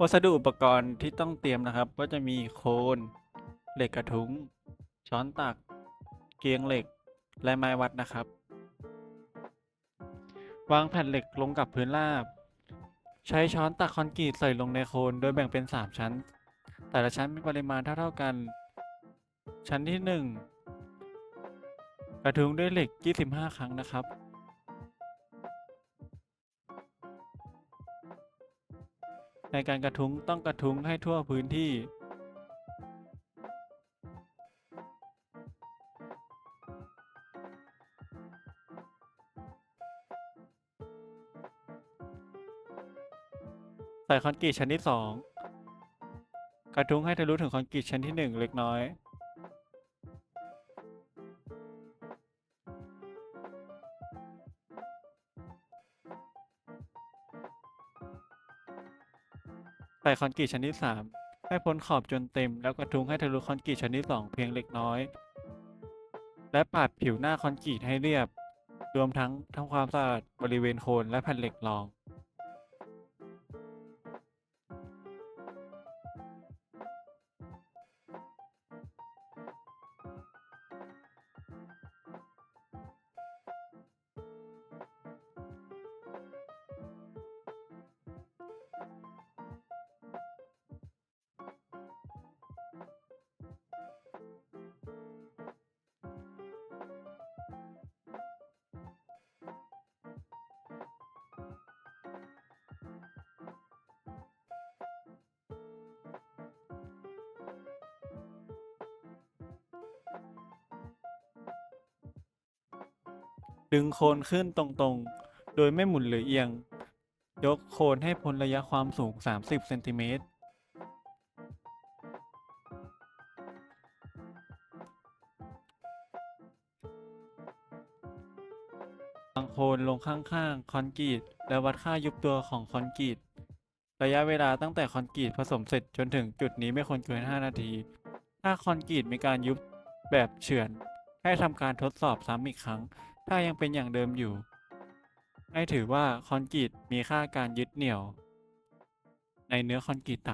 วัสดุอุปกรณ์ที่ต้องเตรียมนะครับ ก็จะมีโคนเหล็กกระทุ้ง ช้อนตัก เกียงเหล็ก และไม้วัดนะครับ วางแผ่นเหล็กลงกับพื้นราบ ใช้ช้อนตักคอนกรีตใส่ลงในโคน โดยแบ่งเป็น 3 ชั้น แต่ละชั้นมีปริมาณเท่า ๆกัน ชั้นที่ 1 กระทุ้งด้วยเหล็ก 25 ครั้งนะครับ ในการกระทุ้งต้องกระทุ้งให้ทั่วพื้นที่ ใส่คอนกรีตชั้นที่ 2 กระทุ้งให้ทะลุถึงคอนกรีตชั้นที่ 1 เล็กน้อย ใส่คอนกรีตชั้นที่ 3 ให้พ้นขอบจนเต็ม แล้วกระทุ้งให้ทะลุคอนกรีตชั้นที่ 2 เพียงเล็กน้อย และปาดผิวหน้าคอนกรีตให้เรียบ รวมทั้งทำความสะอาดบริเวณโคนและแผ่นเหล็กรอง ดึงโคนขึ้นตรงๆ โดยไม่หมุนหรือเอียง ยกโคนให้พ้นระยะความสูง 30 เซนติเมตร วางโคนลงข้างๆ คอนกรีต และวัดค่ายุบตัวของคอนกรีต ระยะเวลาตั้งแต่คอนกรีตผสมเสร็จจนถึงจุดนี้ไม่ควรเกิน 5 นาที ถ้าคอนกรีตมีการยุบแบบเฉือน ให้ทำการทดสอบซ้ำอีกครั้ง ถ้ายังเป็นอย่างเดิมอยู่ ให้ถือว่าคอนกรีตมีค่าการยึดเหนี่ยว ในเนื้อคอนกรีตต่ำ